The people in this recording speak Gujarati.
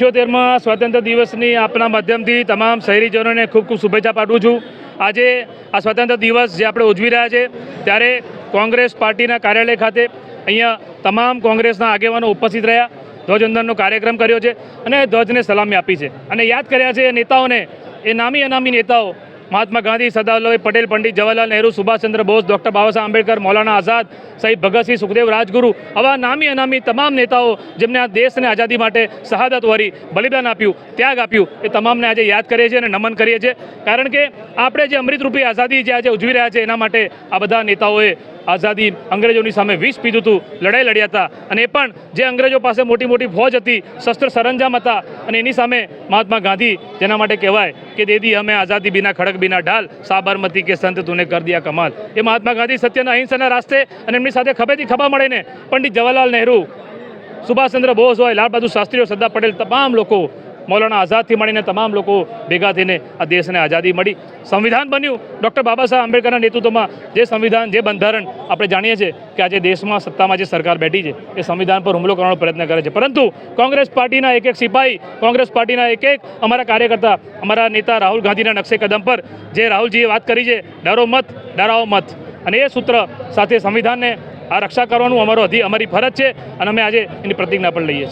અઠ્યોતેરમાં સ્વતંત્ર દિવસની આપના માધ્યમથી તમામ શહેરીજનોને ખૂબ ખૂબ શુભેચ્છા પાઠવું છું. આજે આ સ્વતંત્ર દિવસ જે આપણે ઉજવી રહ્યા છે, ત્યારે કોંગ્રેસ પાર્ટીના કાર્યાલય ખાતે અહીંયા તમામ કોંગ્રેસના આગેવાનો ઉપસ્થિત રહ્યા ધ્વજવંદનનો કાર્યક્રમ કર્યો છે અને ધ્વજને સલામી આપી છે. અને યાદ કર્યા છે નેતાઓને, એ નામી અનામી નેતાઓ મહાત્મા ગાંધી સરદાર વલ્લભભાઈ પટેલ, પંડિત જવાહરલાલ નહેરુ, સુભાષચંદ્ર બોઝ, ડૉક્ટર બાબા સાહેબ આંબેડકર, મૌલાના આઝાદ શહીદ ભગતસિંહ સુખદેવ રાજગુરુ, આવા નામી અનામી તમામ નેતાઓ જેમને આ દેશને આઝાદી માટે શહાદત વરી બલિદાન આપ્યું, ત્યાગ આપ્યું, એ તમામને આજે યાદ કરીએ છીએ અને નમન કરીએ છીએ. કારણ કે આપણે જે અમૃતરૂપી આઝાદી જે આજે ઉજવી રહ્યા છે, એના માટે આ બધા નેતાઓએ આઝાદી અંગ્રેજોની સામે વિષ પીધું હતું લડાઈ લડ્યા હતા. અને એ પણ જે અંગ્રેજો પાસે મોટી મોટી ફોજ હતી, શસ્ત્ર સરંજામ હતા. અને એની સામે મહાત્મા ગાંધી જેના માટે કહેવાય કે દેદી અમે આઝાદી બિના ખડક બિના ઢાલ, સાબરમતી કે સંત તુને કર દિયા કમાલ. એ મહાત્મા ગાંધી સત્યના અહિંસાના રાસ્તે અને એમની સાથે ખભેથી ખભા મળીને પંડિત જવાહરલાલ નહેરુ, સુભાષચંદ્ર બોઝ હોય લાલ બહાદુર શાસ્ત્રી હોય સરદાર પટેલ, તમામ લોકો મૌલાના આઝાદથી મળીને તમામ લોકો ભેગા થઈને આ દેશને આઝાદી મળી. સંવિધાન બન્યું. ડૉક્ટર બાબા સાહેબ આંબેડકરના નેતૃત્વમાં જે સંવિધાન, જે બંધારણ આપણે જાણીએ છીએ કે આજે દેશમાં સત્તામાં જે સરકાર બેઠી છે, એ સંવિધાન પર હુમલો કરવાનો પ્રયત્ન કરે છે. પરંતુ કોંગ્રેસ પાર્ટીના એક એક સિપાહી કોંગ્રેસ પાર્ટીના એક એક અમારા કાર્યકર્તા, અમારા નેતા રાહુલ ગાંધીના નકશે કદમ પર જે રાહુલજીએ વાત કરી છે, ડરો મત ડરાવો મત. અને એ સૂત્ર સાથે સંવિધાનને આ રક્ષા કરવાનું અમારો અધિ, અમારી ફરજ છે અને અમે આજે એની પ્રતિજ્ઞા પણ લઈએ છીએ.